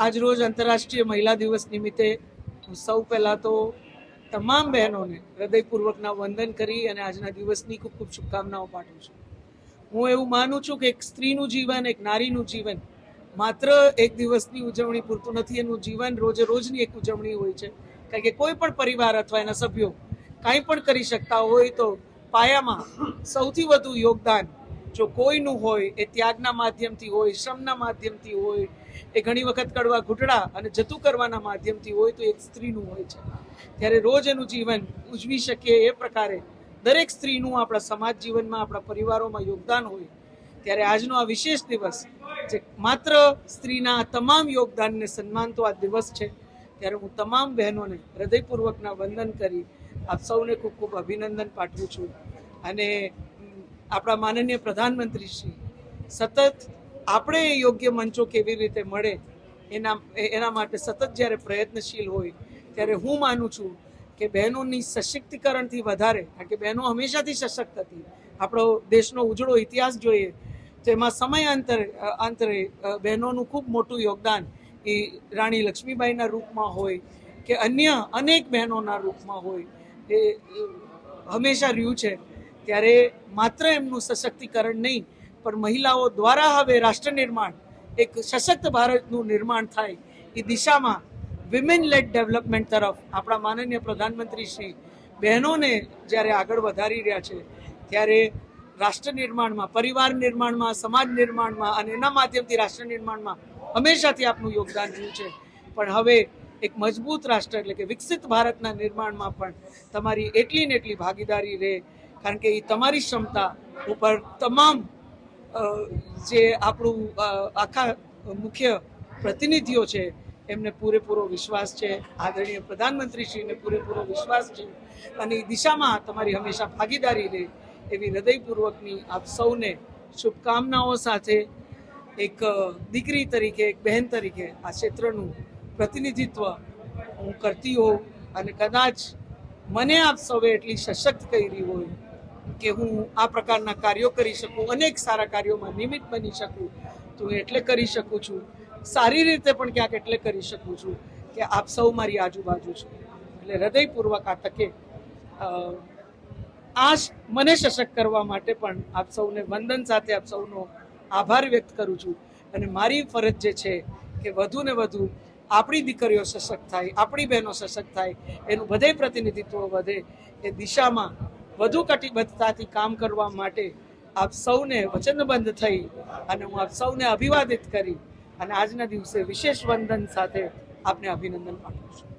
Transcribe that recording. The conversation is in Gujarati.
આજરોજ આંતરરાષ્ટ્રીય મહિલા દિવસ નિમિત્તે હું સૌ પહેલાં તો તમામ બહેનોને હૃદયપૂર્વકના વંદન કરી અને આજના દિવસની ખૂબ ખૂબ શુભકામનાઓ પાઠવું છું. હું એવું માનું છું કે એક સ્ત્રીનું જીવન, એક નારીનું જીવન માત્ર એક દિવસની ઉજવણી પૂરતું નથી, એનું જીવન રોજે રોજની એક ઉજવણી હોય છે. કારણ કે કોઈ પણ પરિવાર અથવા એના સભ્યો કાંઈ પણ કરી શકતા હોય તો પાયામાં સૌથી વધુ યોગદાન જો કોઈનું હોય, એ ત્યાગના માધ્યમથી હોય, શ્રમના માધ્યમથી હોય, એ ઘણી વખત કડવા ઘૂંટડા અને જતું કરવાના માધ્યમથી હોય, તો એક સ્ત્રીનું હોય છે. ત્યારે રોજ એનું જીવન ઉજવી શકીએ એ પ્રકારે દરેક સ્ત્રીનું આપણા સમાજ જીવનમાં, આપણા પરિવારોમાં યોગદાન હોય. ત્યારે આજનો આ વિશેષ દિવસ જે માત્ર સ્ત્રીના તમામ યોગદાનને સન્માનતો આ દિવસ છે, ત્યારે હું તમામ બહેનોને હૃદયપૂર્વકના વંદન કરી આપ સૌને ખૂબ ખૂબ અભિનંદન પાઠવું છું. અને આપણા માનનીય પ્રધાનમંત્રી શ્રી, સતત આપણે યોગ્ય મંચો કેવી રીતે મળે એના એના માટે સતત જ્યારે પ્રયત્નશીલ હોય, ત્યારે હું માનું છું કે બહેનોની સશક્તિકરણથી વધારે, કારણ કે બહેનો હંમેશાથી સશક્ત હતી. આપણો દેશનો ઉજળો ઇતિહાસ જોઈએ, તો એમાં સમયાંતરે, અંતરે અંતરે બહેનોનું ખૂબ મોટું યોગદાન એ રાણી લક્ષ્મીબાઈના રૂપમાં હોય કે અન્ય અનેક બહેનોના રૂપમાં હોય, એ હંમેશા રહ્યું છે. ત્યારે માત્ર એમનું સશક્તિકરણ નહીં, પણ મહિલાઓ દ્વારા હવે રાષ્ટ્ર નિર્માણ એક સશક્ત ભારતનું નિર્માણ થાય, એ દિશામાં વિમેન લેડ ડેવલપમેન્ટ તરફ આપણા માનનીય પ્રધાનમંત્રી શ્રી બહેનોને જ્યારે આગળ વધારી રહ્યા છે, ત્યારે રાષ્ટ્ર નિર્માણમાં પરિવાર નિર્માણમાં, સમાજ નિર્માણમાં અને એના માધ્યમથી રાષ્ટ્ર નિર્માણમાં હંમેશાથી આપનું યોગદાન રહ્યું છે. પણ હવે એક મજબૂત રાષ્ટ્ર એટલે કે વિકસિત ભારતના નિર્માણમાં પણ તમારી એટલી ને એટલી ભાગીદારી રહે કારણ કે એ તમારી ક્ષમતા ઉપર તમામ જે આપણું આખા મુખ્ય પ્રતિનિધિઓ છે, એમને પૂરેપૂરો વિશ્વાસ છે, આદરણીય પ્રધાનમંત્રીશ્રીને પૂરેપૂરો વિશ્વાસ છે. અને એ દિશામાં તમારી હંમેશા ભાગીદારી રહે એવી હૃદયપૂર્વકની આપ સૌને શુભકામનાઓ સાથે એક દીકરી તરીકે, એક બહેન તરીકે આ ક્ષેત્રનું પ્રતિનિધિત્વ હું કરતી હોઉં અને કદાચ મને આપ સૌએ એટલી સશક્ત કરી હોય કે હું આ પ્રકારના કાર્યો કરી શકું, અનેક સારા કાર્યોમાં નિમિત્ત બની શકું, તો હું એટલે કરી શકું છું. સારી રીતે પણ ક્યાંક એટલે કરી શકું છું કે આપ સૌ મારી આજુબાજુ છો. એટલે હૃદયપૂર્વક આ તકે આ મને સશક્ત કરવા માટે પણ આપ સૌને વંદન સાથે આપ સૌનો આભાર વ્યક્ત કરું છું. અને મારી ફરજ જે છે કે વધુ ને વધુ આપણી દીકરીઓ સશક્ત થાય, આપણી બહેનો સશક્ત થાય, એનું બધે પ્રતિનિધિત્વ વધે, એ દિશામાં વધુ કટિબદ્ધતાથી કામ કરવા માટે આપ સૌને વચનબદ્ધ થઈ અને હું આપ સૌને અભિવાદિત કરી અને આજના દિવસે વિશેષ વંદન સાથે આપને અભિનંદન પાઠવું છું.